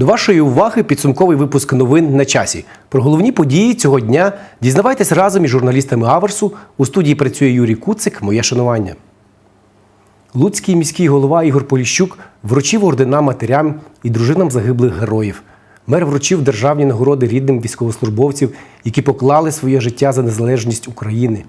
До вашої уваги підсумковий випуск новин на часі. Про головні події цього дня дізнавайтесь разом із журналістами Аверсу. У студії працює Юрій Куцик. Моє шанування. Луцький міський голова Ігор Поліщук вручив ордена матерям і дружинам загиблих героїв. Мер вручив державні нагороди рідним військовослужбовців, які поклали своє життя за незалежність України.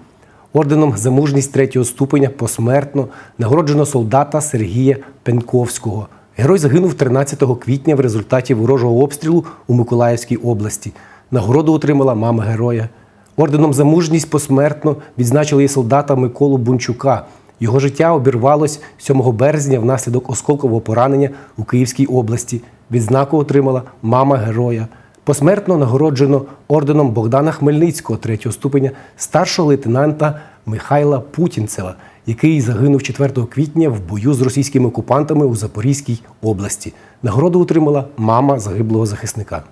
Орденом за мужність третього ступеня посмертно нагороджено солдата Сергія Пенковського. Герой загинув 13 квітня в результаті ворожого обстрілу у Миколаївській області. Нагороду отримала мама героя. Орденом за мужність посмертно відзначили і солдата Миколу Бунчука. Його життя обірвалось 7 березня внаслідок осколкового поранення у Київській області. Відзнаку отримала мама героя. Посмертно нагороджено орденом Богдана Хмельницького третього ступеня старшого лейтенанта Михайла Путінцева, який загинув 4 квітня в бою з російськими окупантами у Запорізькій області. Нагороду отримала мама загиблого захисника.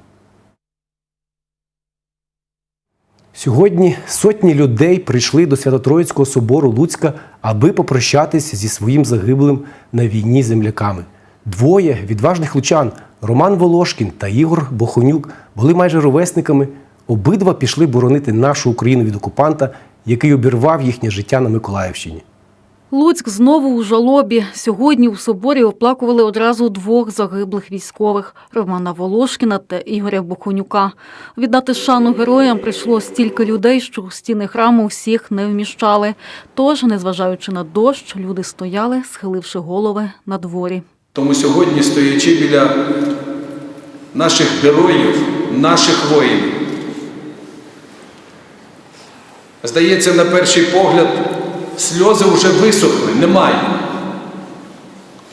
Сьогодні сотні людей прийшли до Свято-Троїцького собору Луцька, аби попрощатись зі своїм загиблим на війні земляками. Двоє відважних лучан Роман Волошкін та Ігор Бохонюк були майже ровесниками. Обидва пішли боронити нашу Україну від окупанта, який обірвав їхнє життя на Миколаївщині. Луцьк знову у жалобі. Сьогодні у соборі оплакували одразу двох загиблих військових Романа Волошкіна та Ігоря Бохонюка. Віддати шану героям прийшло стільки людей, що у стіни храму всіх не вміщали. Тож, незважаючи на дощ, люди стояли, схиливши голови на дворі. Тому сьогодні, стоячи біля наших героїв, наших воїнів, здається, на перший погляд, сльози вже висохли, немає.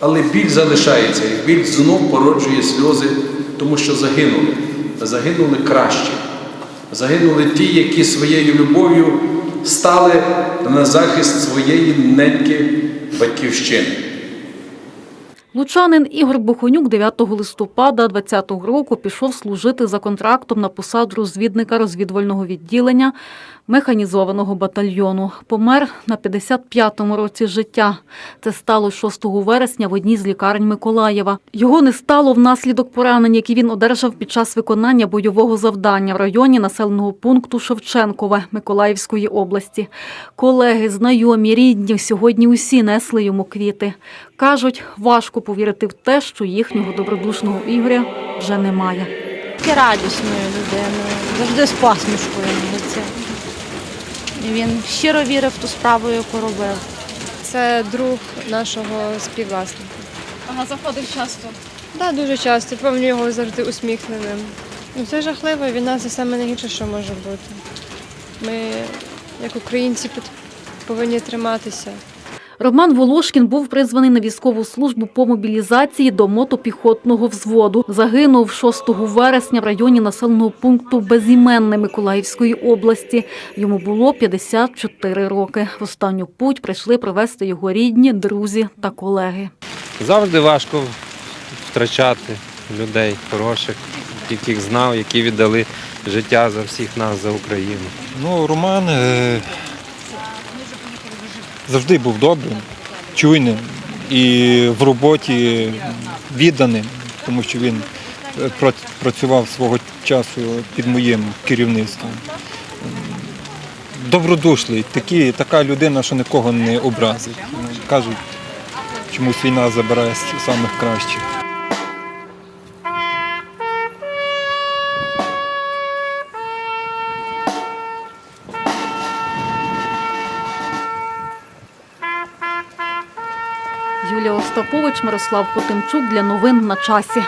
Але біль залишається, і біль знов породжує сльози, тому що загинули. Загинули кращі. Загинули ті, які своєю любов'ю стали на захист своєї неньки батьківщини. Лучанин Ігор Бохонюк 9 листопада 2020 року пішов служити за контрактом на посаду розвідника розвідувального відділення механізованого батальйону. Помер на 55-му році життя. Це стало 6 вересня в одній з лікарень Миколаєва. Його не стало внаслідок поранень, які він одержав під час виконання бойового завдання в районі населеного пункту Шевченкове Миколаївської області. Колеги, знайомі, рідні сьогодні усі несли йому квіти. Кажуть, важко повірити в те, що їхнього добродушного Ігоря вже немає. Радісною людиною, завжди з посмішкою. Він щиро вірив в ту справу, яку робив. Це друг нашого співвласника. Ага, заходив часто. Так, дуже часто. Пам'ятаю його завжди усміхненим. Ну, це жахливо, війна це саме найгірше, що може бути. Ми, як українці, повинні триматися. Роман Волошкін був призваний на військову службу по мобілізації до мотопіхотного взводу. Загинув 6 вересня в районі населеного пункту Безіменне Миколаївської області. Йому було 54 роки. В останню путь прийшли провести його рідні, друзі та колеги. Завжди важко втрачати людей хороших, яких знав, які віддали життя за всіх нас, за Україну. Ну, Роман е, завжди був добрим, чуйним і в роботі відданим, тому що він е, працював свого часу під моїм керівництвом. Добродушний, такі, така людина, що нікого не образить. Кажуть, чомусь війна забирає самих кращих. Юлія Остапович, Мирослав Потимчук для новин на часі.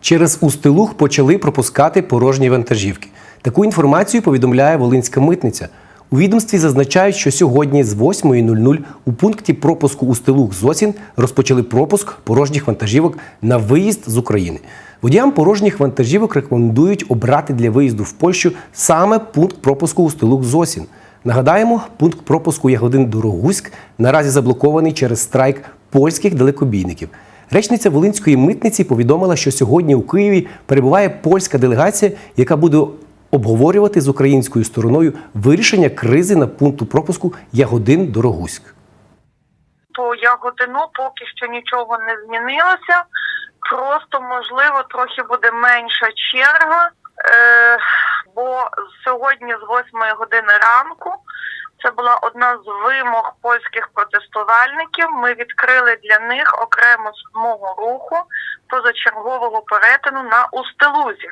Через Устилух почали пропускати порожні вантажівки. Таку інформацію повідомляє Волинська митниця. У відомстві зазначають, що сьогодні з 8.00 у пункті пропуску Устилух Зосін розпочали пропуск порожніх вантажівок на виїзд з України. Водіям порожніх вантажівок рекомендують обрати для виїзду в Польщу саме пункт пропуску Устилух Зосін. Нагадаємо, пункт пропуску Ягодин Дорогуськ наразі заблокований через страйк польських далекобійників. Речниця Волинської митниці повідомила, що сьогодні у Києві перебуває польська делегація, яка буде обговорювати з українською стороною вирішення кризи на пункту пропуску Ягодин Дорогуськ. по ягодину поки що нічого не змінилося. Просто можливо трохи буде менша черга, е, бо сьогодні з 8 години ранку це була одна з вимог польських протестувальників. Ми відкрили для них окрему смугу руху позачергового перетину на Устилузі.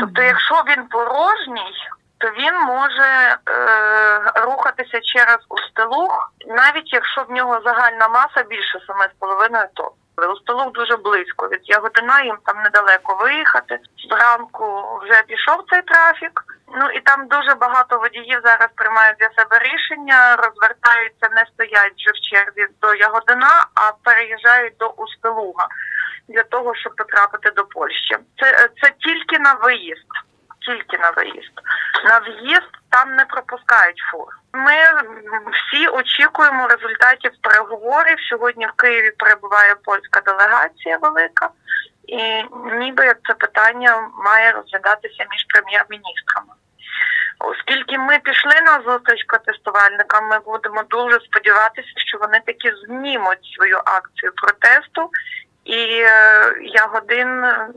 Тобто, якщо він порожній, то він може е, рухатися через Устилуг, навіть якщо в нього загальна маса більше 7,5 тонн. Устилуг дуже близько від Ягодина, їм там недалеко виїхати. Зранку вже пішов цей трафік. Ну і там дуже багато водіїв зараз приймають для себе рішення, розвертаються, не стоять вже в черзі до Ягодина, а переїжджають до Устилуга для того, щоб потрапити до Польщі. Це, це тільки на виїзд. Тільки на виїзд. На в'їзд там не пропускають фур. Ми всі очікуємо результатів переговорів. Сьогодні в Києві перебуває польська делегація велика, і ніби як це питання має розглядатися між прем'єр-міністрами. Оскільки ми пішли на зустріч протестувальникам, ми будемо дуже сподіватися, що вони таки знімуть свою акцію протесту і е, Ягодин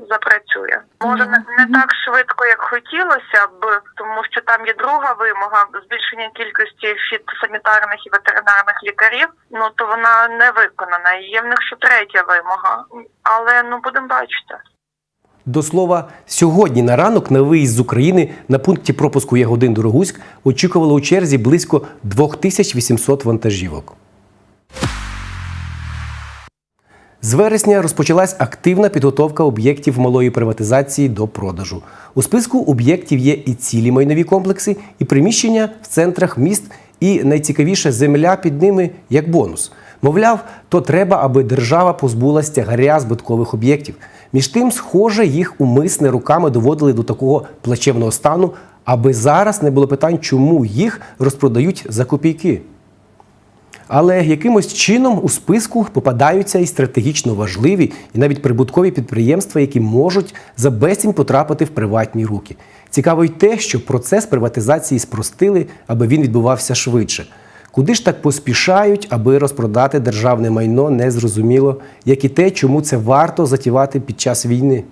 запрацює. Може не, не так швидко, як хотілося б, тому що там є друга вимога збільшення кількості фітосанітарних і ветеринарних лікарів. Ну то вона не виконана. І Є в них ще третя вимога, але ну будемо бачити. До слова, сьогодні на ранок на виїзд з України на пункті пропуску Ягодин Дорогуськ очікувало у черзі близько 2800 вантажівок. З вересня розпочалась активна підготовка об'єктів малої приватизації до продажу. У списку об'єктів є і цілі майнові комплекси, і приміщення в центрах міст, і найцікавіше земля під ними як бонус. Мовляв, то треба, аби держава позбулась тягаря збиткових об'єктів. Між тим, схоже, їх умисне руками доводили до такого плачевного стану, аби зараз не було питань, чому їх розпродають за копійки. Але якимось чином у списку попадаються і стратегічно важливі, і навіть прибуткові підприємства, які можуть за безцінь потрапити в приватні руки. Цікаво й те, що процес приватизації спростили, аби він відбувався швидше. Куди ж так поспішають, аби розпродати державне майно, незрозуміло, як і те, чому це варто затівати під час війни.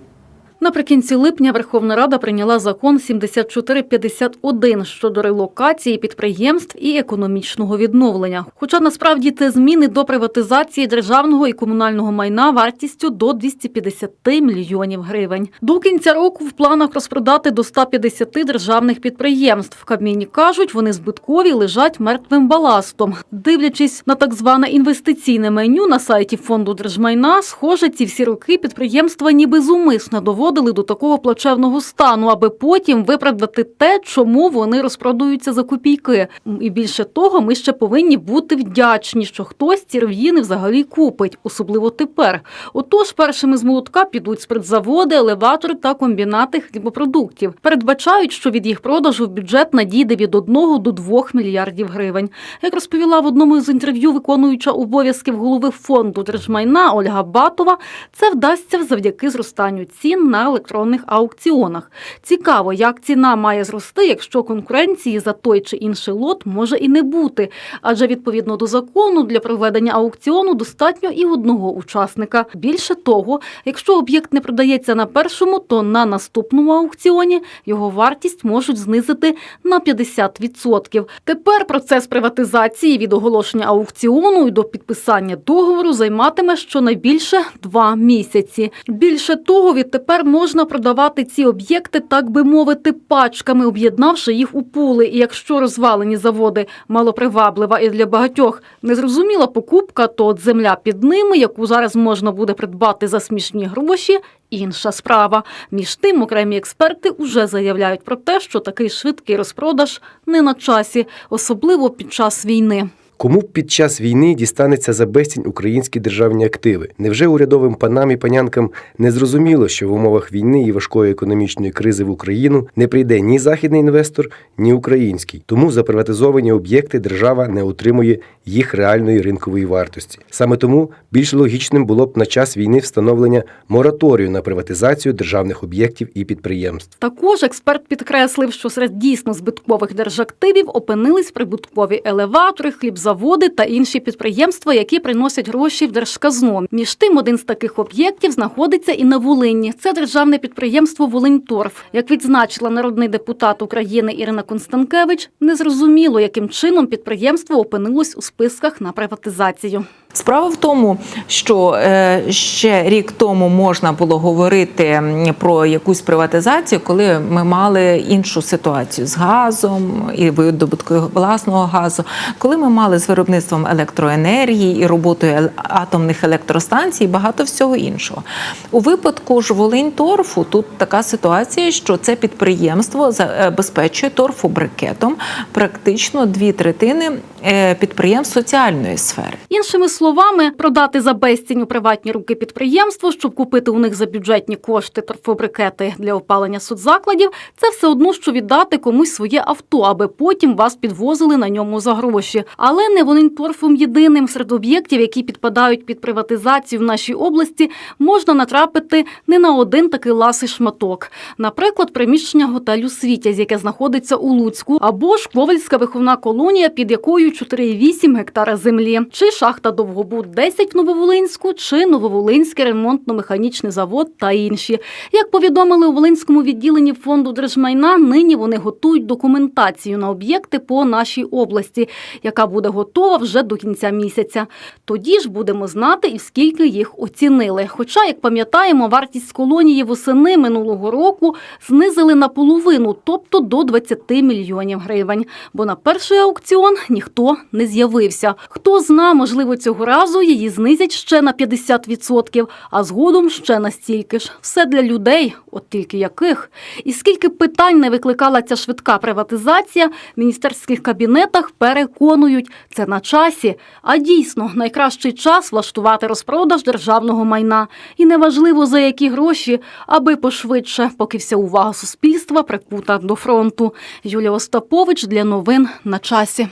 Наприкінці липня Верховна Рада прийняла закон 7451 щодо релокації підприємств і економічного відновлення. Хоча насправді це зміни до приватизації державного і комунального майна вартістю до 250 мільйонів гривень. До кінця року в планах розпродати до 150 державних підприємств. В Кабміні кажуть, вони збиткові лежать мертвим баластом. Дивлячись на так зване інвестиційне меню на сайті фонду держмайна, схоже, ці всі роки підприємства ніби зумисно доводили до такого плачевного стану, аби потім виправдати те, чому вони розпродуються за копійки. І більше того, ми ще повинні бути вдячні, що хтось ці руїни взагалі купить, особливо тепер. Отож, першими з молотка підуть спиртзаводи, елеватори та комбінати хлібопродуктів. Передбачають, що від їх продажу в бюджет надійде від 1 до 2 мільярдів гривень. Як розповіла в одному з інтерв'ю виконуюча обов'язків голови фонду держмайна Ольга Батова, це вдасться завдяки зростанню цін на електронних аукціонах. Цікаво, як ціна має зрости, якщо конкуренції за той чи інший лот може і не бути. Адже відповідно до закону для проведення аукціону достатньо і одного учасника. Більше того, якщо об'єкт не продається на першому, то на наступному аукціоні його вартість можуть знизити на 50%. Тепер процес приватизації від оголошення аукціону і до підписання договору займатиме щонайбільше два місяці. Більше того, відтепер можна продавати ці об'єкти, так би мовити, пачками, об'єднавши їх у пули. І якщо розвалені заводи малоприваблива і для багатьох незрозуміла покупка, то от земля під ними, яку зараз можна буде придбати за смішні гроші, інша справа. Між тим, окремі експерти вже заявляють про те, що такий швидкий розпродаж не на часі, особливо під час війни. Кому під час війни дістанеться за безцінь українські державні активи? Невже урядовим панам і панянкам не зрозуміло, що в умовах війни і важкої економічної кризи в Україну не прийде ні західний інвестор, ні український. Тому за приватизовані об'єкти держава не отримує їх реальної ринкової вартості. Саме тому більш логічним було б на час війни встановлення мораторію на приватизацію державних об'єктів і підприємств. Також експерт підкреслив, що серед дійсно збиткових держактивів опинились прибуткові елеватори, хлібзаводи, заводи та інші підприємства, які приносять гроші в держказну. Між тим, один з таких об'єктів знаходиться і на Волині. Це державне підприємство Волиньторф. Як відзначила народний депутат України Ірина Констанкевич, незрозуміло, яким чином підприємство опинилось у списках на приватизацію. Справа в тому, що е, ще рік тому можна було говорити про якусь приватизацію, коли ми мали іншу ситуацію з газом і видобуткою власного газу, коли ми мали з виробництвом електроенергії і роботою атомних електростанцій, багато всього іншого. У випадку ж Волинь-торфу тут така ситуація, що це підприємство забезпечує торфобрикетом практично дві третини е, підприємств соціальної сфери. Іншими словами, продати за безцінь у приватні руки підприємство, щоб купити у них за бюджетні кошти торфобрикети для опалення соцзакладів, це все одно, що віддати комусь своє авто, аби потім вас підвозили на ньому за гроші. Але не Волиньторфом єдиним серед об'єктів, які підпадають під приватизацію в нашій області, можна натрапити не на один такий ласий шматок. Наприклад, приміщення готелю Світязь, яке знаходиться у Луцьку, або ж Ковальська виховна колонія, під якою 4,8 гектара землі, чи шахта Довгобуд 10 в Нововолинську, чи Нововолинський ремонтно-механічний завод та інші. Як повідомили у Волинському відділенні фонду держмайна, нині вони готують документацію на об'єкти по нашій області, яка буде готова вже до кінця місяця. Тоді ж будемо знати і скільки їх оцінили. Хоча, як пам'ятаємо, вартість колонії восени минулого року знизили наполовину, тобто до 20 мільйонів гривень. Бо на перший аукціон ніхто не з'явився. Хто зна, можливо, цього разу її знизять ще на 50%, а згодом ще на стільки ж. Все для людей, от тільки яких. І скільки питань не викликала ця швидка приватизація, в міністерських кабінетах переконують, це на часі. А дійсно, найкращий час влаштувати розпродаж державного майна. І неважливо за які гроші, аби пошвидше, поки вся увага суспільства прикута до фронту. Юлія Остапович для новин на часі.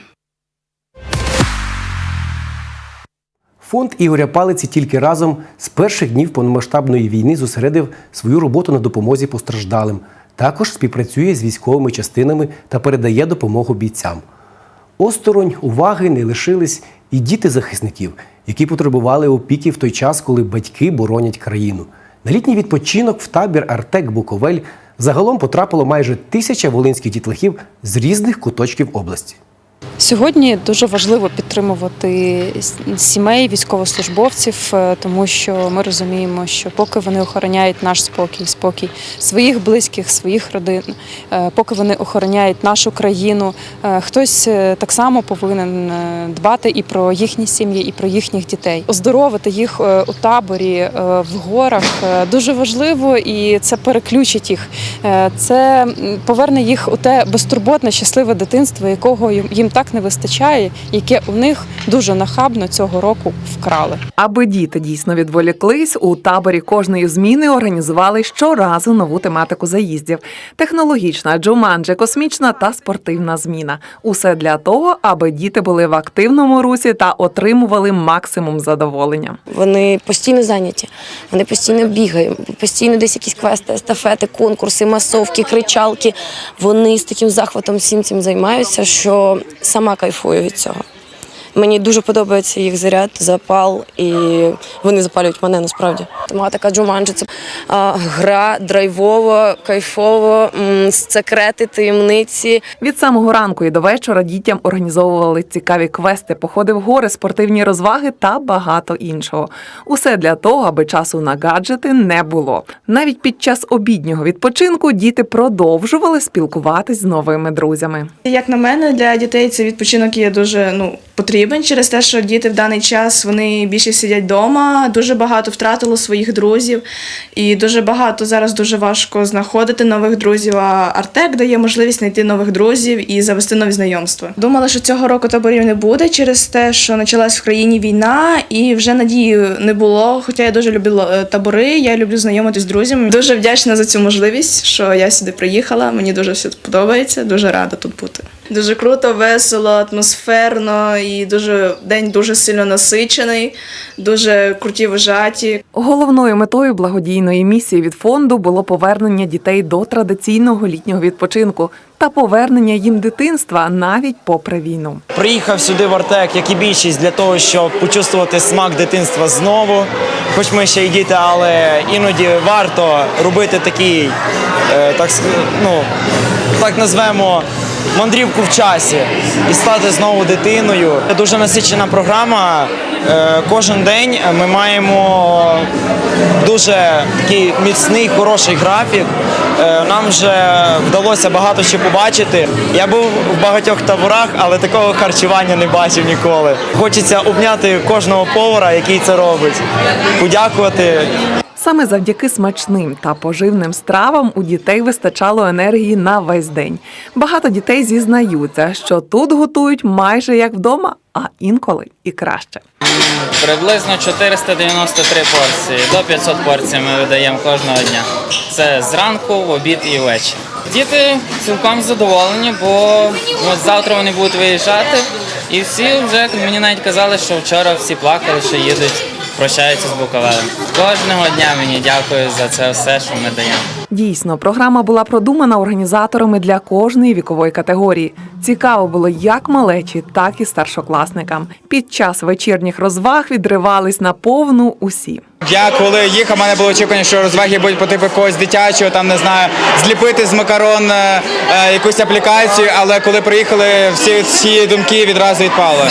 Фонд Ігоря Палиці тільки разом з перших днів повномасштабної війни зосередив свою роботу на допомозі постраждалим. Також співпрацює з військовими частинами та передає допомогу бійцям. Осторонь уваги не лишились і діти захисників, які потребували опіки в той час, коли батьки боронять країну. На літній відпочинок в табір Артек Буковель загалом потрапило майже тисяча волинських дітлахів з різних куточків області. Сьогодні дуже важливо підтримувати сімей військовослужбовців, е, тому що ми розуміємо, що поки вони охороняють наш спокій, спокій своїх близьких, своїх родин, е, поки вони охороняють нашу країну, е, хтось так само повинен дбати і про їхні сім'ї, і про їхніх дітей. Оздоровити їх у таборі в горах дуже важливо, і це переключить їх. Це поверне їх у те безтурботне, щасливе дитинство, якого їм їм так не вистачає, яке у них дуже нахабно цього року вкрали. Аби діти дійсно відволіклись, у таборі кожної зміни організували щоразу нову тематику заїздів: технологічна, джуманджі, космічна та спортивна зміна. Усе для того, аби діти були в активному русі та отримували максимум задоволення. Вони постійно зайняті, вони постійно бігають, постійно десь якісь квести, естафети, конкурси, масовки, кричалки. Вони з таким захватом всім цим займаються, що сама кайфую від цього. Мені дуже подобається їх заряд, запал, і вони запалюють мене насправді. Тематика Джуманджі це а, гра драйвова, кайфово, м, секрети, таємниці. Від самого ранку і до вечора дітям організовували цікаві квести, походи в гори, спортивні розваги та багато іншого. Усе для того, аби часу на гаджети не було. Навіть під час обіднього відпочинку діти продовжували спілкуватись з новими друзями. Як на мене, для дітей цей відпочинок є дуже ну потрібен через те, що діти в даний час вони більше сидять вдома, дуже багато втратило своїх друзів, і дуже багато зараз дуже важко знаходити нових друзів. А Артек дає можливість знайти нових друзів і завести нові знайомства. Думала, що цього року таборів не буде через те, що почалась в країні війна, і вже надії не було. Хоча я дуже любила е, табори, я люблю знайомитись з друзями. Дуже вдячна за цю можливість, що я сюди приїхала. Мені дуже все подобається, дуже рада тут бути. Дуже круто, весело, атмосферно і дуже день дуже сильно насичений, дуже круті вожаті. Головною метою благодійної місії від фонду було повернення дітей до традиційного літнього відпочинку та повернення їм дитинства навіть попри війну. Приїхав сюди в Артек, як і більшість, для того, щоб почувствувати смак дитинства знову. Хоч ми ще й діти, але іноді варто робити такий, е, так, ну, так назвемо, мандрівку в часі і стати знову дитиною. Дуже насичена програма. Е, Кожен день ми маємо дуже такий міцний, хороший графік. Е, Нам вже вдалося багато що побачити. Я був в багатьох таборах, але такого харчування не бачив ніколи. Хочеться обняти кожного повара, який це робить, подякувати. Саме завдяки смачним та поживним стравам у дітей вистачало енергії на весь день. Багато дітей зізнаються, що тут готують майже як вдома, а інколи і краще. Приблизно 493 порції. До 500 порцій ми видаємо кожного дня. Це зранку, в обід і ввечері. Діти цілком задоволені, бо от завтра вони будуть виїжджати. І всі вже мені навіть казали, що вчора всі плакали, що їдуть, прощаються з Буковелем. Кожного дня мені дякую за це все, що ми даємо. Дійсно, програма була продумана організаторами для кожної вікової категорії. Цікаво було як малечі, так і старшокласникам. Під час вечірніх розваг відривались на повну усі. Я коли їхав, у мене було очікування, що розваги будуть по типу якогось дитячого, там не знаю, зліпити з макарон е, е, якусь аплікацію, але коли приїхали, всі ці думки відразу відпали.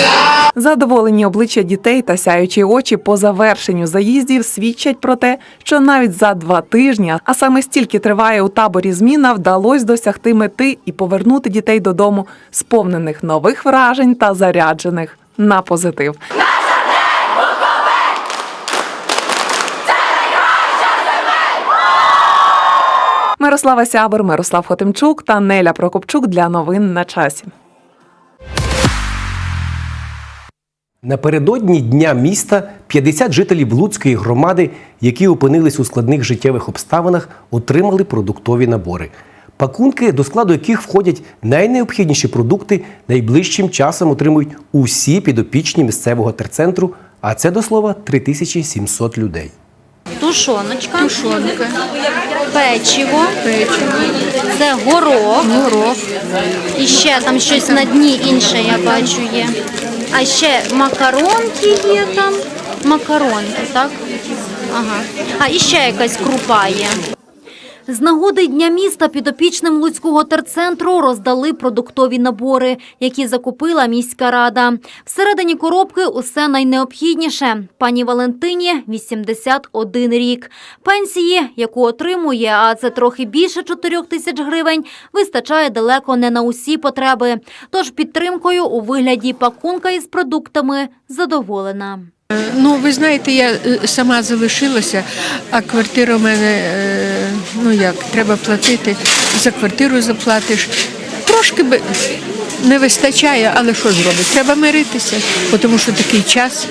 Задоволені обличчя дітей та сяючі очі по завершенню заїздів свідчать про те, що навіть за два тижні, а саме стільки триває у таборі зміна, вдалося досягти мети і повернути дітей додому, сповнених нових вражень та заряджених на позитив. Мирослава Сябер, Мирослав Хотимчук та Неля Прокопчук для новин на часі. Напередодні Дня міста 50 жителів Луцької громади, які опинились у складних життєвих обставинах, отримали продуктові набори. Пакунки, до складу яких входять найнеобхідніші продукти, найближчим часом отримують усі підопічні місцевого терцентру, а це до слова 3700 людей. Тушоночка. Тушонка. Печиво. Печиво. Це горох. Горох. І ще там щось на дні інше я бачу є. А ще макаронки є там. Макаронки, так? Ага. А і ще якась крупа є. З нагоди Дня міста підопічним Луцького терцентру роздали продуктові набори, які закупила міська рада. Всередині коробки усе найнеобхідніше. Пані Валентині 81 рік. Пенсії, яку отримує, а це трохи більше 4 тисяч гривень, вистачає далеко не на усі потреби. Тож підтримкою у вигляді пакунка із продуктами задоволена. Ну, ви знаєте, я е, сама залишилася, а квартира у мене, е, ну як, треба платити, за квартиру заплатиш. Трошки би не вистачає, але що зробити? Треба миритися, тому що такий час.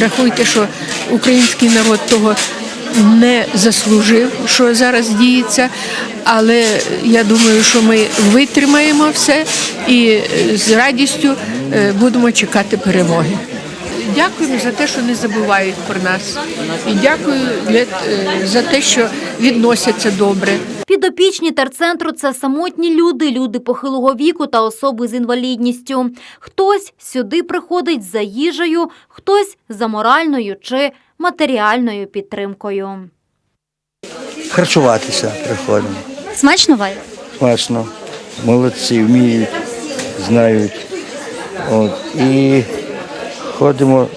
Рахуйте, що український народ того не заслужив, що зараз діється. Але я думаю, що ми витримаємо все і е, з радістю будемо чекати перемоги. Дякуємо за те, що не забувають про нас. І дякую для, е, за те, що відносяться добре. Підопічні терцентру – це самотні люди, люди похилого віку та особи з інвалідністю. Хтось сюди приходить за їжею, хтось за моральною чи матеріальною підтримкою. Харчуватися приходимо. Смачно Валя? Смачно. Молодці, вміють, знають. От. І ходимо.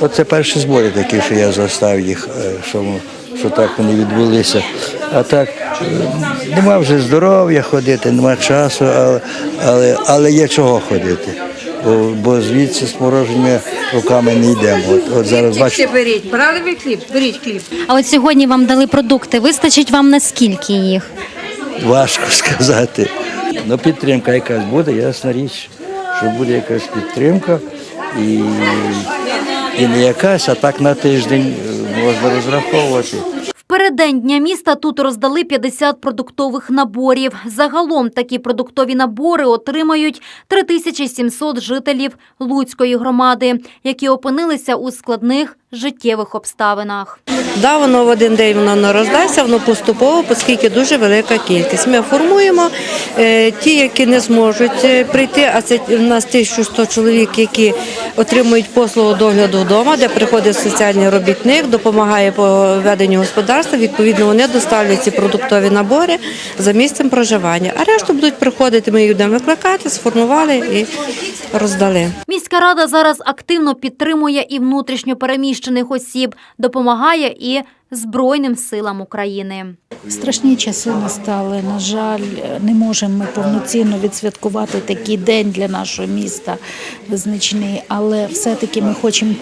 Оце перші збори такі, що я застав їх, е, що, що так вони відбулися. А так е, нема вже здоров'я ходити, нема часу, але, але, але є чого ходити. Бо, бо звідси з мороження руками не йдемо. От, от зараз бачите. беріть, брали ви хліб? Беріть хліб. А от сьогодні вам дали продукти. Вистачить вам на скільки їх? Важко сказати. Ну, підтримка якась буде, ясна річ, що буде якась підтримка. І, і не якась, а так на тиждень е, можна розраховувати. Передень Дня міста тут роздали 50 продуктових наборів. Загалом такі продуктові набори отримають 3700 жителів Луцької громади, які опинилися у складних життєвих обставинах. Да, воно в один день воно не роздасться, воно поступово, оскільки дуже велика кількість. Ми формуємо е, ті, які не зможуть е, прийти, а це в нас 1100 чоловік, які отримують послугу догляду вдома, де приходить соціальний робітник, допомагає по веденню господарства. Відповідно, вони доставлять ці продуктові набори за місцем проживання. А решту будуть приходити, ми їх будемо викликати, сформували і роздали. Міська рада зараз активно підтримує і внутрішньо переміщених осіб, допомагає і Збройним силам України. Страшні часи настали. На жаль, не можемо ми повноцінно відсвяткувати такий день для нашого міста визначний, але все-таки ми хочемо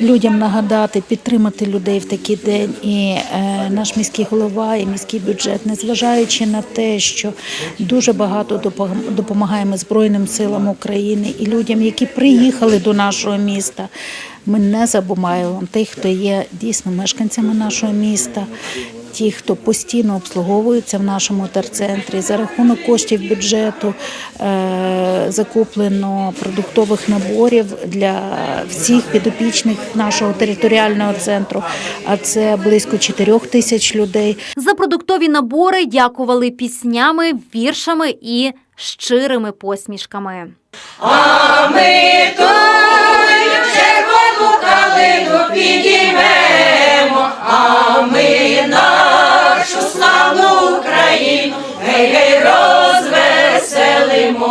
людям нагадати, підтримати людей в такий день. І е, наш міський голова і міський бюджет, незважаючи на те, що дуже багато допомагаємо Збройним силам України і людям, які приїхали до нашого міста. Ми не забуваємо тих, хто є дійсно мешканцями нашого міста, ті, хто постійно обслуговуються в нашому терцентрі. За рахунок коштів бюджету е, закуплено продуктових наборів для всіх підопічних нашого територіального центру. А це близько 4 тисяч людей. За продуктові набори дякували піснями, віршами і щирими посмішками. А ми червону калину підіймемо, а ми нашу славну Україну гей гей розвеселимо.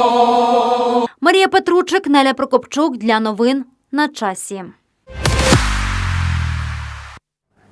Марія Петручик, Неля Прокопчук для новин на часі.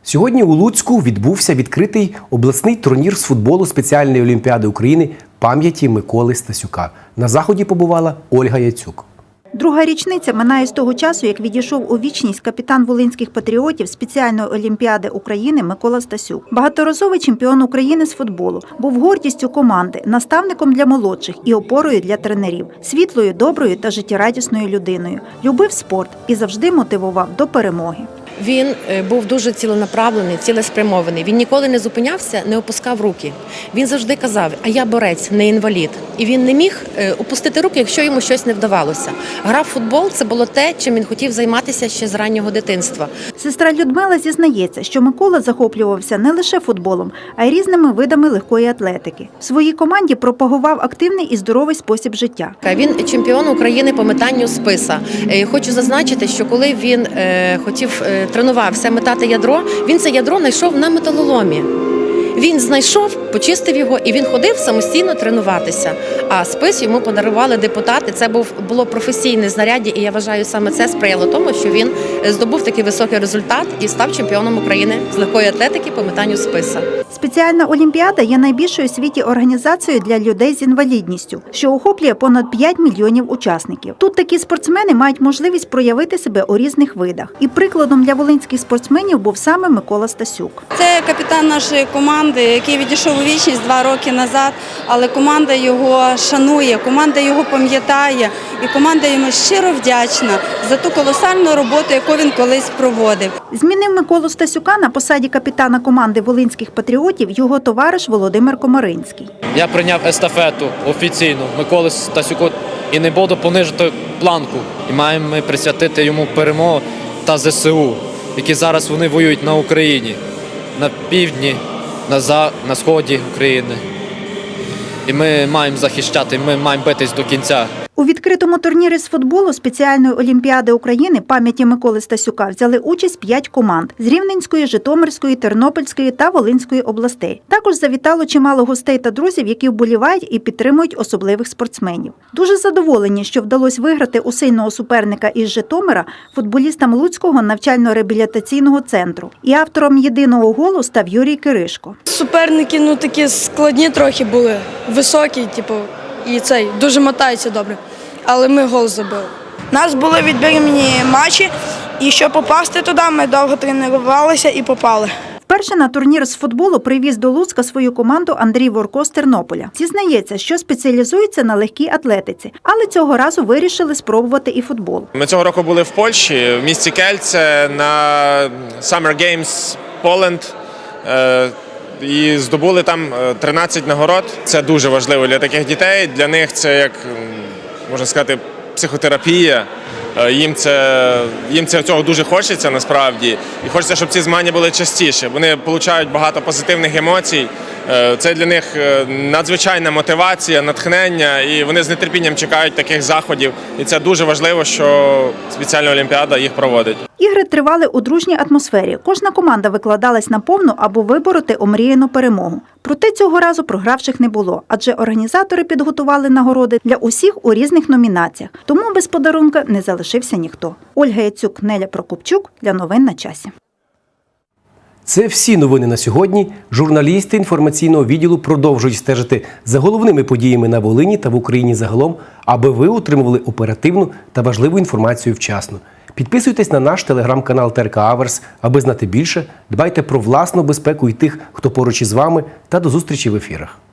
Сьогодні у Луцьку відбувся відкритий обласний турнір з футболу спеціальної олімпіади України пам'яті Миколи Стасюка. На заході побувала Ольга Яцюк. Друга річниця минає з того часу, як відійшов у вічність капітан волинських патріотів спеціальної олімпіади України Микола Стасюк. Багаторазовий чемпіон України з футболу, був гордістю команди, наставником для молодших і опорою для тренерів, світлою, доброю та життєрадісною людиною. Любив спорт і завжди мотивував до перемоги. Він е, був дуже ціленаправлений, цілеспрямований. Він ніколи не зупинявся, не опускав руки. Він завжди казав: А я борець, не інвалід. І він не міг е, опустити руки, якщо йому щось не вдавалося. Гра в футбол це було те, чим він хотів займатися ще з раннього дитинства. Сестра Людмила зізнається, що Микола захоплювався не лише футболом, а й різними видами легкої атлетики. В своїй команді пропагував активний і здоровий спосіб життя. Він чемпіон України по метанню списа. Е, Хочу зазначити, що коли він хотів тренувався метати ядро, він це ядро знайшов на металоломі. Він знайшов, почистив його, і він ходив самостійно тренуватися. А спис йому подарували депутати. Це був було професійне знаряддя, і я вважаю, саме це сприяло тому, що він здобув такий високий результат і став чемпіоном України з легкої атлетики по метанню списа. Спеціальна олімпіада є найбільшою у світі організацією для людей з інвалідністю, що охоплює понад 5 мільйонів учасників. Тут такі спортсмени мають можливість проявити себе у різних видах. І прикладом для волинських спортсменів був саме Микола Стасюк. Це капітан нашої команди, який відійшов у вічність два роки назад, але команда його шанує, команда його пам'ятає, і команда йому щиро вдячна за ту колосальну роботу, яку він колись проводив. Змінив Миколу Стасюка на посаді капітана команди волинських патріотів його товариш Володимир Комаринський. Я прийняв естафету офіційно Миколи Стасюку і не буду понижити планку. І маємо присвятити йому перемогу та ЗСУ, які зараз вони воюють на Україні, на півдні, на, за... на сході України. І ми маємо захищати, ми маємо битись до кінця. У відкритому турнірі з футболу спеціальної олімпіади України пам'яті Миколи Стасюка взяли участь п'ять команд з Рівненської, Житомирської, Тернопільської та Волинської областей. Також завітало чимало гостей та друзів, які вболівають і підтримують особливих спортсменів. Дуже задоволені, що вдалося виграти у сильного суперника із Житомира футболістам Луцького навчально-реабілітаційного центру. І автором єдиного голу став Юрій Киришко. Суперники ну такі складні трохи були, високі, типу, і цей дуже мотаються добре. Але ми гол забили. У нас були відбірні матчі, і щоб попасти туди, ми довго тренувалися і попали. Вперше на турнір з футболу привіз до Луцька свою команду Андрій Ворко з Тернополя. Зізнається, що спеціалізується на легкій атлетиці, але цього разу вирішили спробувати і футбол. Ми цього року були в Польщі, в місті Кельце на Summer Games Poland. е, і здобули там е, 13 нагород. Це дуже важливо для таких дітей. Для них це як можна сказати психотерапія. Е, Їм це їм це цього дуже хочеться насправді, і хочеться, щоб ці змагання були частіше. Вони отримують багато позитивних емоцій. Е, Це для них е, надзвичайна мотивація, натхнення, і вони з нетерпінням чекають таких заходів. І це дуже важливо, що спеціальна олімпіада їх проводить. Ігри тривали у дружній атмосфері. Кожна команда викладалась на повну, аби вибороти омріяну перемогу. Проте цього разу програвших не було, адже організатори підготували нагороди для усіх у різних номінаціях. Тому без подарунка не залишився ніхто. Ольга Яцюк, Неля Прокопчук для новин на часі. Це всі новини на сьогодні. Журналісти інформаційного відділу продовжують стежити за головними подіями на Волині та в Україні загалом, аби ви отримували оперативну та важливу інформацію вчасно. Підписуйтесь на наш телеграм-канал ТРК Аверс, аби знати більше. Дбайте про власну безпеку і тих, хто поруч із вами, та до зустрічі в ефірах. –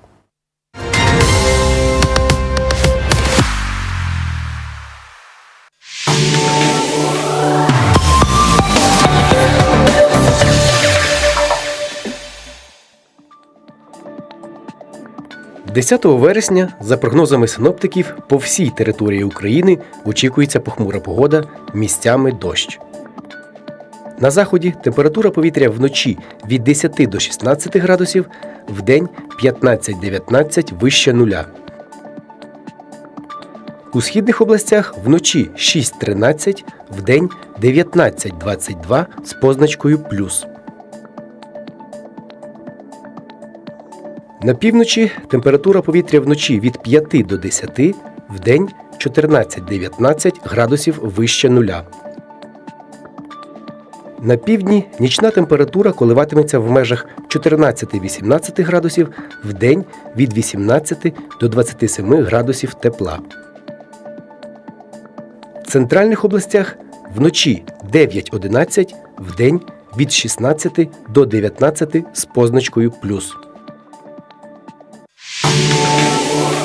10 вересня, за прогнозами синоптиків, по всій території України очікується похмура погода, місцями дощ. На заході температура повітря вночі від 10 до 16 градусів, вдень 15-19 вище нуля. У східних областях вночі 6-13, вдень 19-22 з позначкою плюс. На півночі температура повітря вночі від 5 до 10, вдень 14-19 градусів вище нуля. На півдні нічна температура коливатиметься в межах 14-18 градусів, вдень від 18 до 27 градусів тепла. В центральних областях вночі 9-11, вдень від 16 до 19 з позначкою плюс. Música